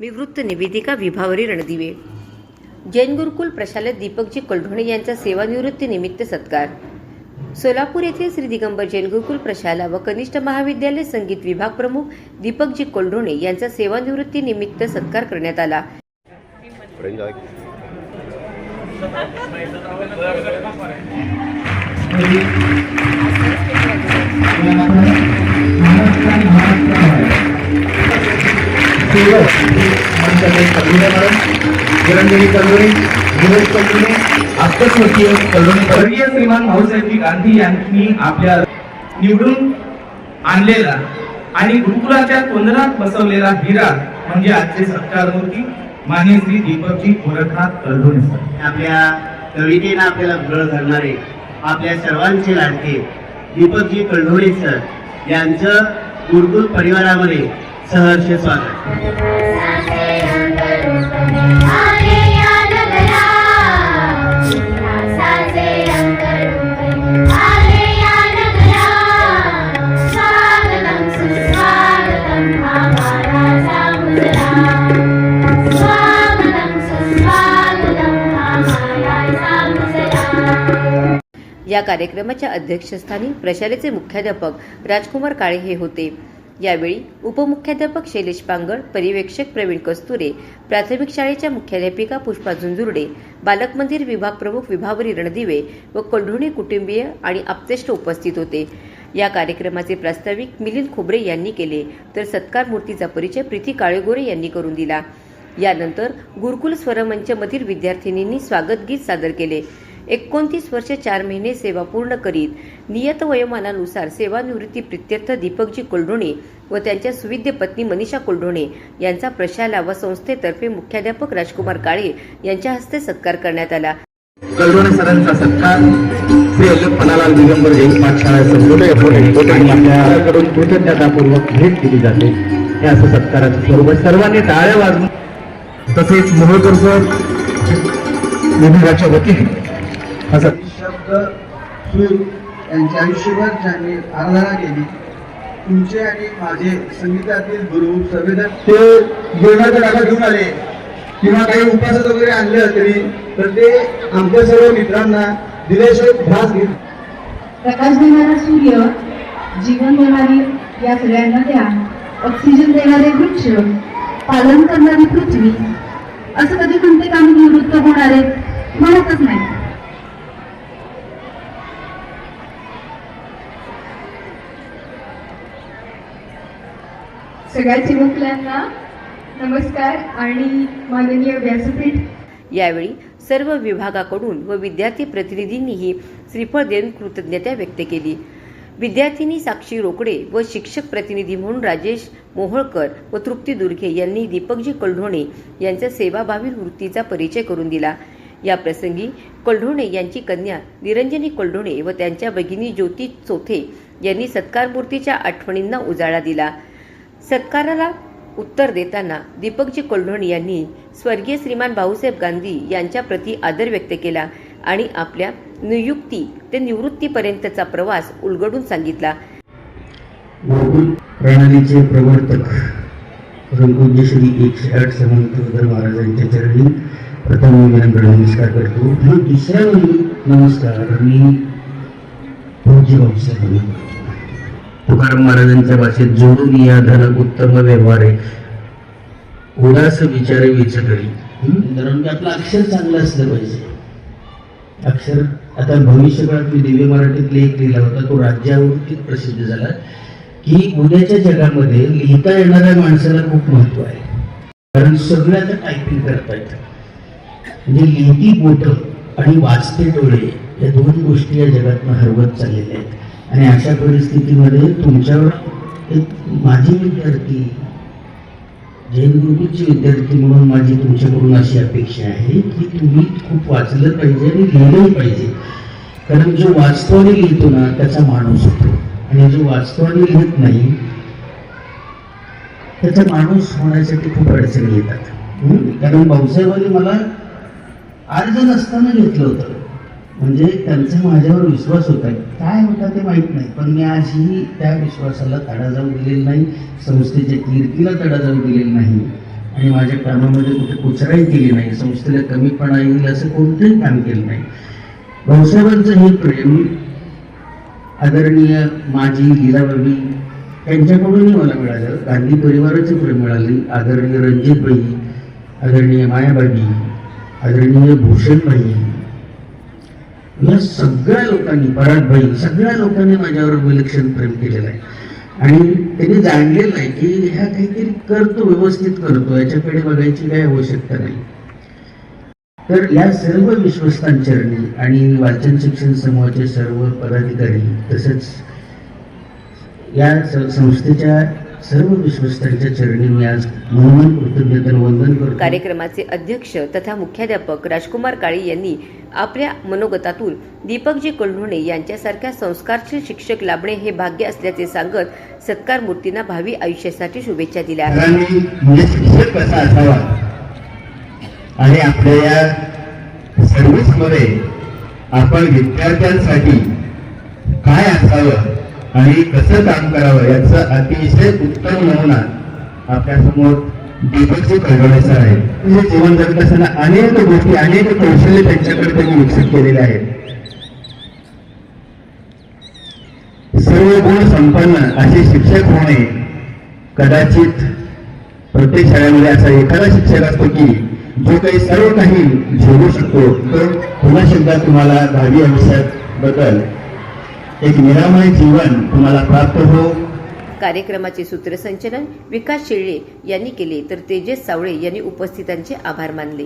विवृत्त निवेदिका विभावरी रणदिवे. जैन गुरुकुल प्रशालक दीपकजी कलढोणे यांचा सेवानिवृत्ती निमित्त सत्कार. सोलापूर येथील श्री दिगंबर जैन गुरुकुल प्रशाला व कनिष्ठ महाविद्यालय संगीत विभाग प्रमुख दीपकजी कोल्ढोणे यांचा सेवानिवृत्ती निमित्त सत्कार करण्यात आला. स्वर्गीय श्रीमान गांधी यांनी आपल्या निवडून आणलेला आणि गुरुकुलाच्या कोंदरात बसवलेला हिरा म्हणजे आजचे सत्कार मूर्ती मान्य श्री दीपकजी गोरखनाथ कल्लोळे सर. आपल्या कवितेनं आपल्याला गळ धरणारे आपल्या सर्वांचे लाडके दीपकजी कळढोळे सर यांचं गुरुकुल परिवारामध्ये सहर्ष स्वागत. या कार्यक्रमाच्या अध्यक्षस्थानी प्रशालेचे मुख्याध्यापक राजकुमार काळे हे होते. यावेळी उपमुख्याध्यापक शैलेश पांगळ पर्यवेक्षक प्रवीण कस्तुरे प्राथमिक शाळेच्या मुख्याध्यापिका पुष्पा झुंजुर्डे बालक मंदिर विभाग प्रमुख विभावरी रणदिवे व कोल्ढोणे कुटुंबीय आणि आप्तेष्ट उपस्थित होते. या कार्यक्रमाचे प्रास्ताविक मिलिंद खोबरे यांनी केले तर सत्कार मूर्तीचा परिचय प्रीती काळेगोरे यांनी करून दिला. यानंतर गुरुकुल स्वरमंचमधील विद्यार्थिनींनी स्वागत गीत सादर केले. एकोणतीस वर्ष चार महिने सेवा पूर्ण करीत नियत वयोमानानुसार सेवानिवृत्ती प्रित्यर्थ दीपकजी कोल्ढोणे व त्यांच्या सुविद्य पत्नी मनीषा कोल्ढोणे यांचा प्रशाला व संस्थेतर्फे मुख्याध्यापक राजकुमार काळे यांच्या हस्ते सत्कार करण्यात आला कल्लोळे सरांचा सत्कार श्री अल्लपणालाल दिगंबर जैन पाठशाळा आपल्याकडून कृतज्ञतापूर्वक भेट दिली जाते हे असं सत्काराचं स्वरूप. सर्वांनी टाळ्या वाजवून तसेच मोहोळकर सर विभागाच्या वतीने असं शब्द यांच्या आयुष्यभर ज्यांनी आराधना केली. तुमचे आणि माझे संगीतातील गुरु संवेदन ते जेवणाचा डबा घेऊन आले. किंवा काही उपासत वगैरे आणले तरी तर ते आमच्या सर्व मित्रांना दिल्याशिवाय ध्यास घेत प्रकाश देणारा सूर्य जीवन देणारी या सगळ्यांना द्या. ऑक्सिजन देणारे वृक्ष पालन करणारी पृथ्वी असं कधी कोणते काम निवृत्त होणार आहेत? म्हणतच नाही. सगळ्या चिमुकल्यांना नमस्कार आणि माननीय व्यासपीठ. यावेळी सर्व विभागाकडून व विद्यार्थी प्रतिनिधींनीही श्रीफळ देऊन कृतज्ञता व्यक्त केली. विद्यार्थिनी साक्षी रोकडे व शिक्षक प्रतिनिधी म्हणून राजेश मोहोळकर व तृप्ती दुर्गे यांनी दीपकजी कल्ढोणे यांच्या सेवाभावी वृत्तीचा परिचय करून दिला. या प्रसंगी कल्ढोणे यांची कन्या निरंजनी कल्ढोणे व त्यांच्या भगिनी ज्योती चोथे यांनी सत्कारमूर्तीच्या आठवणींना उजाळा दिला. सत्काराला उत्तर देताना दीपकजी कोल्हण यांनी स्वर्गीय श्रीमान भाऊसाहेब गांधी यांच्या प्रती आदर व्यक्त केला आणि आपल्या नियुक्ती ते निवृत्तीपर्यंतचा प्रवास उलगडून सांगितला. प्रणालीचे प्रवर्तक रंगपूज्य श्री एकशे आठ समंत महाराजांच्या चरणी प्रथम विनम्र नमस्कार करतो. मग दुसरा नमस्कार. मी पूज्य भाऊसाहेबांना करतो तुकाराम महाराजांच्या भाषेत जोडून या धन उत्तम व्यवहार. आहे उदास विचारे विचकरी कारण की आपलं अक्षर चांगलं असलं पाहिजे. अक्षर आता भविष्यकाळात मी दिव्य मराठीत लेख लिहिला होता तो राज्यावृत्तीत प्रसिद्ध झाला की उद्याच्या जगामध्ये लिहिता येणाऱ्या माणसाला खूप महत्त्व आहे. कारण सगळं आता टायपिंग करता येतं. म्हणजे लिहिती बोट आणि वाचते डोळे या दोन गोष्टी या जगातनं हरवत चाललेल्या आहेत. आणि अशा परिस्थितीमध्ये तुमच्यावर एक माझी विद्यार्थी जैन गुरुची विद्यार्थी म्हणून माझी तुमच्याकडून अशी अपेक्षा आहे की तुम्ही खूप वाचलं पाहिजे आणि लिहिलंही पाहिजे. कारण जो वाचतो आणि लिहितो ना त्याचा माणूस होतो. आणि जो वाचतो आणि लिहित नाही त्याचा माणूस होण्यासाठी खूप अडचणी येतात. कारण भाऊसाहेबांनी मला अर्ज नसताना घेतलं होतं. म्हणजे त्यांचा माझ्यावर विश्वास होता. काय होता ते माहीत नाही पण मी आजही त्या विश्वासाला तडा जाऊ दिलेला नाही संस्थेच्या कीर्तीला तडा जाऊ दिलेला नाही आणि माझ्या कामामध्ये कुठे कुचराई केली नाही संस्थेला कमीपणा येईल असं कोणतंही काम केलं नाही. भाऊसाहेबांचं हे प्रेम आदरणीय माजी लीलाबाबी त्यांच्याकडूनही मला मिळालं. गांधी परिवाराचं प्रेम मिळाली. आदरणीय रणजितबाई आदरणीय मायाबाई आदरणीय भूषणबाई या सगळ्या लोकांनी परागबाई सगळ्या लोकांनी माझ्यावर विलक्षण प्रेम केलेलं आहे. आणि त्यांनी जाणलेलं आहे की ह्या काहीतरी करतो व्यवस्थित करतो याच्याकडे बघायची काही आवश्यकता नाही. तर या सर्व विश्वस्तांचरणी आणि वाचन शिक्षण समूहाचे सर्व पदाधिकारी तसेच या संस्थेच्या सर्व विश्वस्तांच्या चरणी मी आज मनोमन कृतज्ञता वंदन करतो. कार्यक्रमाचे अध्यक्ष तथा मुख्याध्यापक राजकुमार काळे यांनी आपल्या मनोगतातून दीपकजी कळणोणे यांच्यासारख्या संस्कारशील शिक्षक लाभणे हे भाग्य असल्याचे सांगत सत्कार मूर्तींना भावी आयुष्यासाठी शुभेच्छा दिल्या. आहेत सरांनी म्हणजे शिक्षक कसा असावा? आणि आपल्या या सर्व्हिसमध्ये आपण विद्यार्थ्यांसाठी काय असावं? आणि कसं काम करावं याच अतिशय उत्तम नमुना आपल्यासमोर दीपकजी कळवणे सर आहे. म्हणजे जीवन जगत असताना अनेक गोष्टी अनेक कौशल्य त्यांच्याकडे त्यांनी विकसित केलेले आहेत. सर्व गुण संपन्न असे शिक्षक होणे कदाचित प्रत्येक शाळेमध्ये असा एखादा शिक्षक असतो की जो काही सर्व काही झेलू शकतो. तर पुन्हा शब्दात तुम्हाला भावी आयुष्यात बदल एक निरामय जीवन तुम्हाला प्राप्त हो. कार्यक्रमाचे सूत्रसंचलन विकास शेळळे यांनी केले तर तेजस सावळे यांनी उपस्थितांचे आभार मानले.